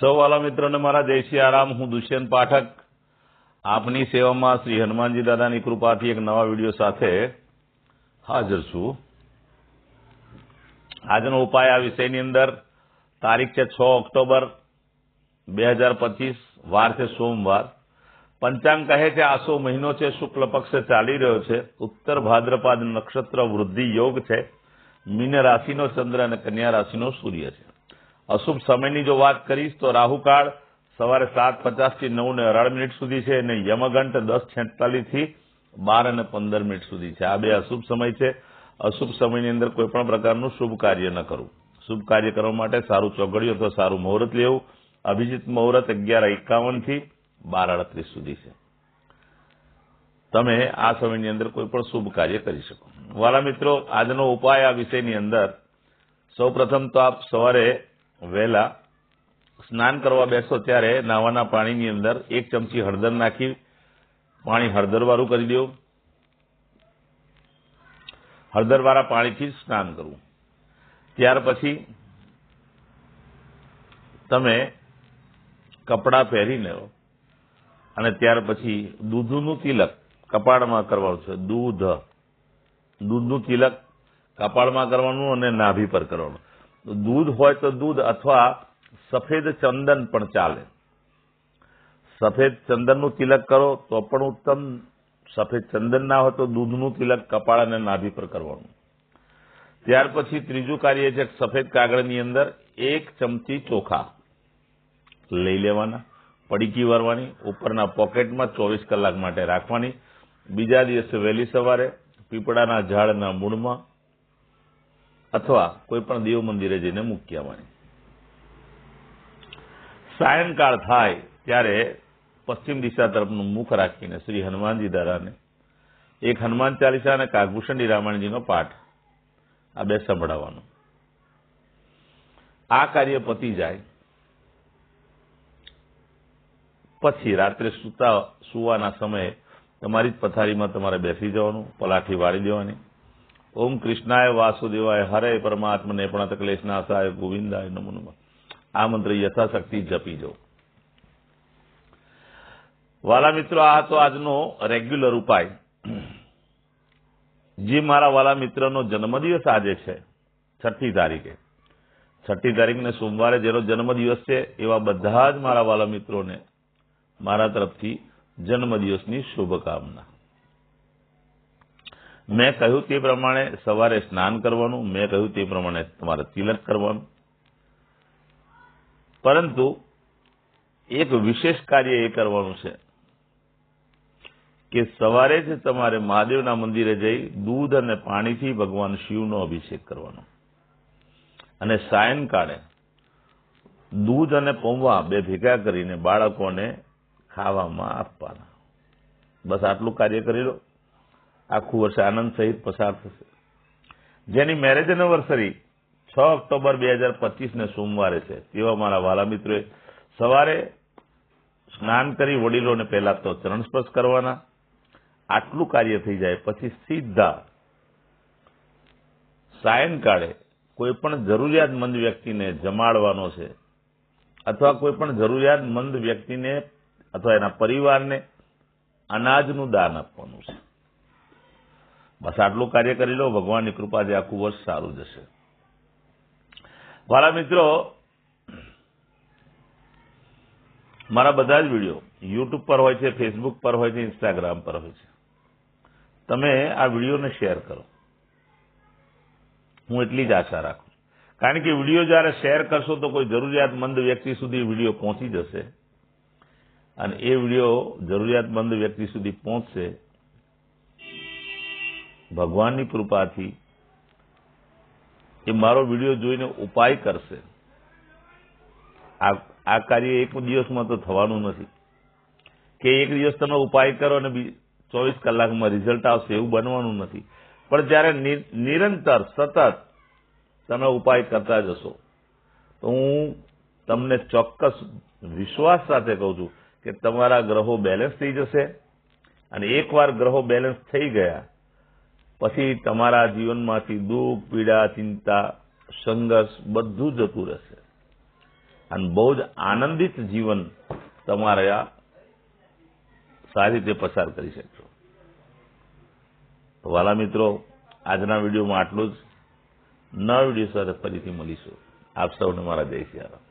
સૌ વાલા મિત્રોને મારા જય શ્રી આરામ. હું દુષ્યંત પાઠક. આપની સેવામાં શ્રી હનુમાનજી દાદાની કૃપાથી એક નવા વીડિયો સાથે હાજર છું. આજનો ઉપાય આ વિષયની અંદર. તારીખ છે છ ઓક્ટોબર બે હજાર પચીસ. વાર છે સોમવાર. પંચાંગ કહે છે, આસો મહિનો છે, શુક્લ પક્ષ ચાલી રહ્યો છે. ઉત્તર ભાદ્રપાદ નક્ષત્ર વૃદ્ધિ યોગ છે. મીન રાશિનો ચંદ્ર અને કન્યા રાશિનો સૂર્ય છે. અશુભ સમયની જો વાત કરીશ તો રાહુકાળ સવારે સાત પચાસથી નવ ને અઢાર મિનિટ સુધી છે અને યમગંટ દસ છેતાલીસથી બાર અને પંદર મિનિટ સુધી છે. આ બે અશુભ સમય છે. અશુભ સમયની અંદર કોઈ પ્રકારનું શુભ કાર્ય ન કરવું. શુભ કાર્ય કરવા માટે સારું ચોગડિયું અથવા સારું મુહૂર્ત લેવું. અભિજીત મુહૂર્ત અગિયાર એકાવનથી બાર અડત્રીસ સુધી છે. તમે આ સમયની અંદર કોઈ પણ શુભ કાર્ય કરી શકો. વાલા મિત્રો, આજનો ઉપાય આ વિષયની અંદર સૌ પ્રથમ તો આપ સવારે વહેલા સ્નાન કરવા બેસો ત્યારે નાવાના પાણીની અંદર એક ચમચી હળદર નાખી, પાણી હળદરવાળું કરી દો. હળદરવાળા પાણીથી સ્નાન કરવું. ત્યાર પછી તમે કપડાં પહેરીને અને ત્યાર પછી દૂધનું તિલક કપાળમાં કરવાનું છે. દૂધ. દૂધનું તિલક કપાળમાં કરવાનું અને નાભી પર કરવાનું. દૂધ હોય તો દૂધ અથવા સફેદ ચંદન પણ ચાલે. સફેદ ચંદનનું તિલક કરો તો પણ ઉત્તમ. સફેદ ચંદન ના હોય તો દૂધનું તિલક કપાળ અને નાભી પર કરવાનું. ત્યાર પછી ત્રીજું કાર્ય છે સફેદ કાગળની અંદર એક ચમચી ચોખા લઈ લેવાના, પડીકી વારવાની, ઉપરના પોકેટમાં ચોવીસ કલાક માટે રાખવાની. બીજા દિવસે વહેલી સવારે પીપળાના ઝાડના મૂળમાં અથવા કોઈ પણ દેવ મંદિરે જઈને મૂકી આવવાની સાયંકાળ થાય ત્યારે પશ્ચિમ દિશા તરફનું મુખ રાખીને શ્રી હનુમાનજી દાદાને એક હનુમાન ચાલીસા અને કાગભૂષણ રામાયણજીનો પાઠ આ બે સંભળાવવાનો. આ કાર્ય પતી જાય પછી રાત્રે સુતા, સુવાના સમયે તમારી જ પથારીમાં તમારે બેસી જવાનું, પલાઠી વાળી દેવાની ઓમ કૃષ્ણાય વાસુદેવાય, હરે પરમાત્મને પણ ક્લેશનાશાય ગોવિંદાય નમો નમઃ. આ મંત્ર યથાશક્તિ જપી જાઓ વાલા મિત્રો, આ તો આજનો રેગ્યુલર ઉપાય. જે મારા વાલા મિત્રનો જન્મદિવસ આજે છે, છઠ્ઠી તારીખે. છઠ્ઠી તારીખને સોમવારે જેનો જન્મદિવસ છે, એવા બધા જ મારા વાલા મિત્રોને મારા તરફથી જન્મદિવસની શુભકામના. મેં કહ્યું તે પ્રમાણે સવારે સ્નાન કરવાનું, મેં કહ્યું તે પ્રમાણે તમારે તિલક કરવાનું. પરંતુ એક વિશેષ કાર્ય એ કરવાનું છે કે સવારે જ તમારે મહાદેવના મંદિરે જઈ દૂધ અને પાણીથી ભગવાન શિવનો અભિષેક કરવાનો. અને સાયંકાળે દૂધ અને પૌવા બે ભેગા કરીને બાળકોને ખાવામાં આપવાના. બસ આટલું કાર્ય કરી લો. આખું વર્ષ આનંદ સહિત પસાર થશે. જેની મેરેજ એનિવર્સરી છ ઓક્ટોબર બે હજાર પચીસને સોમવારે છે. તેવા મારા વાલા મિત્રોએ સવારે સ્નાન કરી વડીલોને પહેલા તો ચરણ સ્પર્શ કરવાના. આટલું કાર્ય થઈ જાય પછી સીધા સાયંકાળે કોઈ પણ જરૂરિયાતમંદ વ્યક્તિને જમાડવાનો છે અથવા કોઈ પણ જરૂરિયાતમંદ વ્યક્તિને અથવા એના પરિવારને અનાજનું દાન આપવાનું છે. બસ આટલું કાર્ય કરી લો, ભગવાનની કૃપાથી આખું વર્ષ સારું જશે. વાલા મિત્રો, મારા બધા જ વીડિયો યુટ્યુબ પર હોય છે ફેસબુક પર હોય છે ઇન્સ્ટાગ્રામ પર હોય છે. તમે આ વિડીયોને શેર કરો. હું એટલી જ આશા રાખું. કારણ કે વીડિયો જ્યારે શેર કરશો તો કોઈ જરૂરિયાતમંદ વ્યક્તિ સુધી વીડિયો પહોંચી જશે અને એ વીડિયો જરૂરિયાતમંદ વ્યક્તિ સુધી પહોંચશે ભગવાનની કૃપાથી એ મારો વીડિયો જોઈને ઉપાય કરશે. આ કાર્ય એક દિવસમાં તો થવાનું નથી. કે એક દિવસ તમે ઉપાય કરો અને ચોવીસ કલાકમાં રિઝલ્ટ આવશે એવું બનવાનું નથી. પણ જ્યારે નિરંતર, સતત તમે ઉપાય કરતા જશો, તો હું તમને ચોક્કસ વિશ્વાસ સાથે કહું છું કે તમારા ગ્રહો બેલેન્સ થઈ જશે અને એકવાર ગ્રહો બેલેન્સ થઈ ગયા પછી તમારા જીવનમાંથી દુઃખ, પીડા, ચિંતા, સંઘર્ષ બધું જતું રહેશે. અને બહુ જ આનંદિત જીવન તમારે સારી રીતે પસાર કરી શકશો. વાલા મિત્રો, આજના વિડીયોમાં આટલું જ. નવા વીડિયો સાથે ફરીથી મળીશું. આપ સૌને મારા જય સિયારામ.